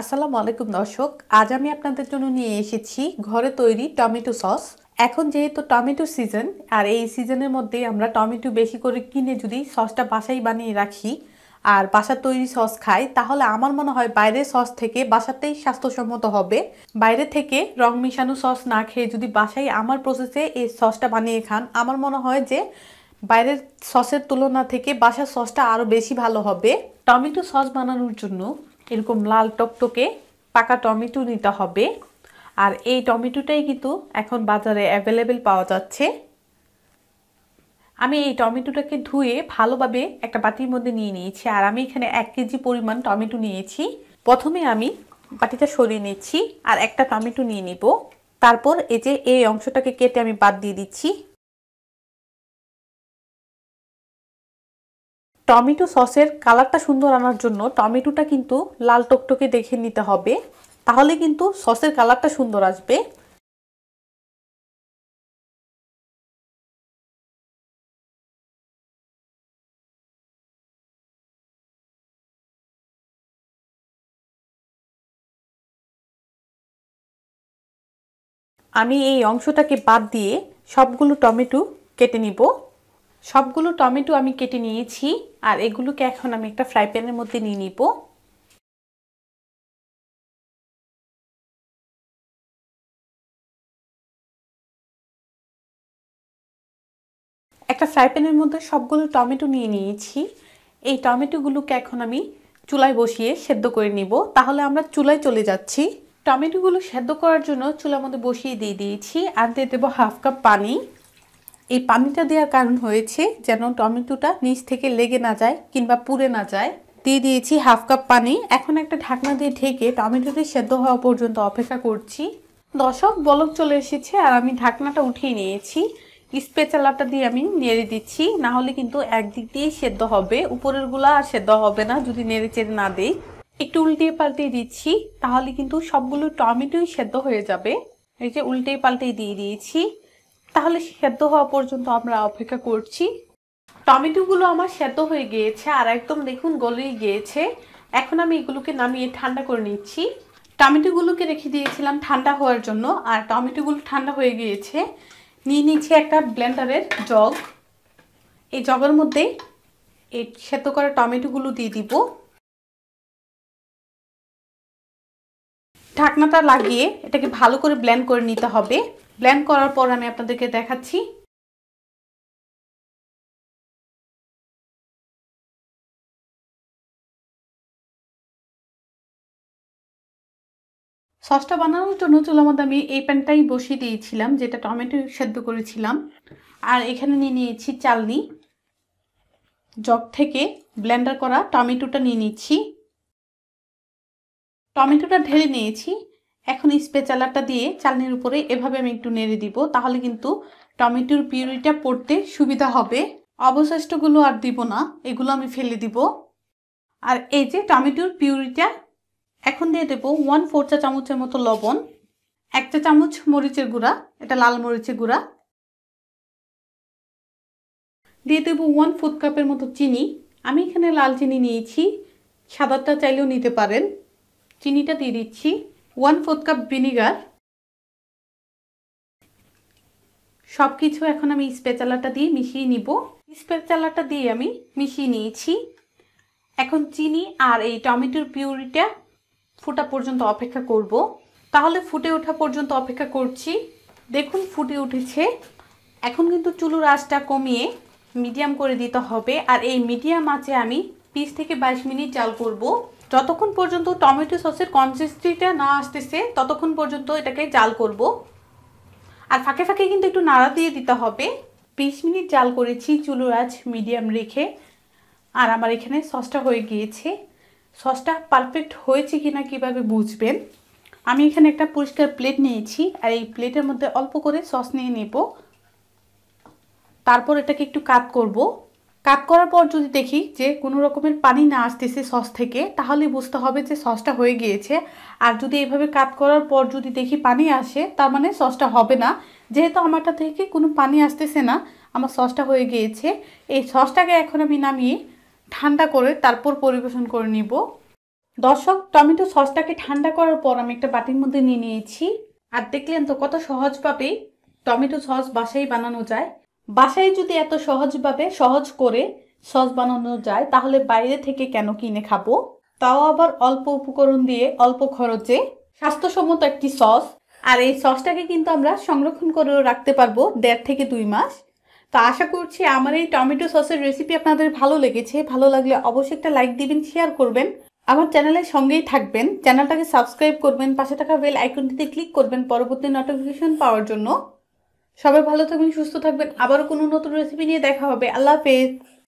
আসসালামু আলাইকুম দর্শক, আজ আমি আপনাদের জন্য নিয়ে এসেছি ঘরে তৈরি টমেটো সস। এখন যেহেতু টমেটো সিজন, আর এই সিজনের মধ্যে আমরা টমেটো বেশি করে কিনে যদি সসটা বাসায় বানিয়ে রাখি আর বাসার তৈরি সস খাই, তাহলে আমার মনে হয় বাইরের সস থেকে বাসাতেই স্বাস্থ্যসম্মত হবে। বাইরে থেকে রং মিশানো সস না খেয়ে যদি বাসায় আমার প্রসেসে এই সসটা বানিয়ে খান, আমার মনে হয় যে বাইরের সসের তুলনা থেকে বাসার সসটা আরও বেশি ভালো হবে। টমেটো সস বানানোর জন্য এরকম লাল টকটকে পাকা টমেটো নিতে হবে। আর এই টমেটোটাই কিন্তু এখন বাজারে অ্যাভেলেবেল পাওয়া যাচ্ছে। আমি এই টমেটোটাকে ধুয়ে ভালোভাবে একটা বাটির মধ্যে নিয়ে নিয়েছি। আর আমি এখানে এক কেজি পরিমাণ টমেটো নিয়েছি। প্রথমে আমি বাটিটা সরিয়ে নিচ্ছি আর একটা টমেটো নিয়ে নিব। তারপর এই যে এই অংশটাকে কেটে আমি বাদ দিয়ে দিচ্ছি। টমেটো সসের কালারটা সুন্দর আনার জন্য টমেটোটা কিন্তু লাল টকটকে দেখে নিতে হবে। তাহলে কিন্তু সসের কালারটা সুন্দর আসবে। আমি এই অংশটাকে বাদ দিয়ে সবগুলো টমেটো কেটে নিব। সবগুলো টমেটো আমি কেটে নিয়েছি, আর এগুলোকে এখন আমি একটা ফ্রাই প্যানের মধ্যে নিয়ে নিব। একটা ফ্রাই প্যানের মধ্যে সবগুলো টমেটো নিয়ে নিয়েছি। এই টমেটোগুলোকে এখন আমি চুলায় বসিয়ে সেদ্ধ করে নিব। তাহলে আমরা চুলায় চলে যাচ্ছি। টমেটোগুলো সেদ্ধ করার জন্য চুলার মধ্যে বসিয়ে দিয়ে দিয়েছি, আর দিয়ে দেবো হাফ কাপ পানি। এই পানিটা দেওয়ার কারণ হয়েছে যেন টমেটোটা নিচ থেকে লেগে না যায় কিংবা পুড়ে না যায়। দিয়ে দিয়েছি হাফ কাপ পানি। এখন একটা ঢাকনা দিয়ে ঢেকে টমেটোটি সেদ্ধ হওয়া পর্যন্ত অপেক্ষা করছি। দশক বলক চলে এসেছে আর আমি ঢাকনাটা উঠিয়ে নিয়েছি। স্পেচালাটা দিয়ে আমি নেড়ে দিচ্ছি। না হলে কিন্তু একদিক দিয়েই সেদ্ধ হবে। উপরেরগুলা আর সেদ্ধ হবে না যদি নেড়ে চেড়ে না দেই। একটু উল্টিয়ে পাল্টিয়ে দিচ্ছি, তাহলে কিন্তু সবগুলো টমেটোই সেদ্ধ হয়ে যাবে। এই যে উল্টে পাল্টে দিয়ে দিয়েছি। তাহলে সেদ্ধ হওয়া পর্যন্ত আমরা অপেক্ষা করছি। টমেটোগুলো আমার সেদ্ধ হয়ে গিয়েছে আর একদম দেখুন গলেই গিয়েছে। এখন আমি এগুলোকে নামিয়ে ঠান্ডা করে নিচ্ছি। টমেটোগুলোকে রেখে দিয়েছিলাম ঠান্ডা হওয়ার জন্য আর টমেটোগুলো ঠান্ডা হয়ে গিয়েছে। নিয়ে নিচ্ছি একটা ব্লেন্ডারের জগ। এই জগের মধ্যে এই সেদ্ধ করা টমেটোগুলো দিয়ে দিব। ঢাকনাটা লাগিয়ে এটাকে ভালো করে ব্লেন্ড করে নিতে হবে। ব্লেন্ড করার পর আমি আপনাদেরকে দেখাচ্ছি। সসটা বানানোর জন্য চুলার মধ্যে আমি এই প্যানটাই বসিয়ে দিয়েছিলাম, যেটা টমেটো সেদ্ধ করেছিলাম। আর এখানে নিয়ে নিয়েছি চালনি। জগ থেকে ব্লেন্ডার করা টমেটোটা নিয়ে নিচ্ছি। টমেটোটা ঢেলে নিয়েছি। এখন স্পেচালাটা দিয়ে চালনির উপরে এভাবে আমি একটু নেড়ে দিব, তাহলে কিন্তু টমেটোর পিউরিটা পড়তে সুবিধা হবে। অবশিষ্টগুলো আর দিব না, এগুলো আমি ফেলে দিব। আর এই যে টমেটোর পিউরিটা, এখন দিয়ে দেবো ওয়ান ফোর চা চামচের মতো লবণ, এক চা চামচ মরিচের গুঁড়া, এটা লাল মরিচের গুঁড়া। দিয়ে দেবো ওয়ান ফুড কাপের মতো চিনি, আমি এখানে লাল চিনি নিয়েছি সাদাটা চাইলেও নিতে পারেন। চিনিটা দিয়ে দিচ্ছি। One fourth cup vinegar. সব কিছু এখন আমি স্পেচালাটা দিয়ে মিশিয়ে নিব। স্পেচালাটা দিয়ে আমি মিশিয়ে নিয়েছি। এখন চিনি আর এই টমেটোর পিউরিটা ফুটা পর্যন্ত অপেক্ষা করব। তাহলে ফুটে ওঠা পর্যন্ত অপেক্ষা করছি। দেখুন ফুটে উঠেছে। এখন কিন্তু চুলুর আঁচটা কমিয়ে মিডিয়াম করে দিতে হবে। আর এই মিডিয়াম আঁচে আমি বিশ থেকে বাইশ মিনিট জাল করব। যতক্ষণ পর্যন্ত টমেটো সসের কনসিস্টেন্সিটা না আসতেছে, ততক্ষণ পর্যন্ত এটাকে জাল করব। আর ফাঁকে ফাঁকে কিন্তু একটু নাড়া দিয়ে দিতে হবে। বিশ মিনিট জাল করেছি চুলোর আঁচ মিডিয়াম রেখে। আর আমার এখানে সসটা হয়ে গিয়েছে। সসটা পারফেক্ট হয়েছে কিনা কীভাবে বুঝবেন? আমি এখানে একটা পরিষ্কার প্লেট নিয়েছি। আর এই প্লেটের মধ্যে অল্প করে সস নিয়ে নেব। তারপর এটাকে একটু কাট করব। কাট করার পর যদি দেখি যে কোনো রকমের পানি না আসতেছে সস থেকে, তাহলে বুঝতে হবে যে সসটা হয়ে গিয়েছে। আর যদি এভাবে কাট করার পর যদি দেখি পানি আসে, তার মানে সসটা হবে না। যেহেতু আমারটা থেকে কোনো পানি আসতেছে না, আমার সসটা হয়ে গিয়েছে। এই সসটাকে এখন আমি নামিয়ে ঠান্ডা করে তারপর পরিবেশন করে নিব। দর্শক, টমেটো সসটাকে ঠান্ডা করার পর আমি একটা বাটির মধ্যে নিয়ে নিয়েছি। আর দেখলেন তো কত সহজভাবে টমেটো সস বাসায় বানানো যায়। বাসায় যদি এত সহজভাবে, সহজ করে সস বানানো যায়, তাহলে বাইরে থেকে কেন কিনে খাব? তাও আবার অল্প উপকরণ দিয়ে, অল্প খরচে। স্বাস্থ্যসম্মত একটি সস। আর এই সসটাকে কিন্তু আমরা সংরক্ষণ করে রাখতে পারব দেড় থেকে দুই মাস। তো আশা করছি আমার এই টমেটো সসের রেসিপি আপনাদের ভালো লেগেছে। ভালো লাগলে অবশ্যই একটা লাইক দিবেন শেয়ার করবেন। আমার চ্যানেলের সঙ্গেই থাকবেন। চ্যানেলটাকে সাবস্ক্রাইব করবেন। পাশে থাকা বেল আইকনটিতে ক্লিক করবেন পরবর্তী নোটিফিকেশন পাওয়ার জন্য। সবাই ভালো থাকবেন সুস্থ থাকবেন। আবারও কোনো নতুন রেসিপি নিয়ে দেখা হবে। আল্লাহ হাফেজ।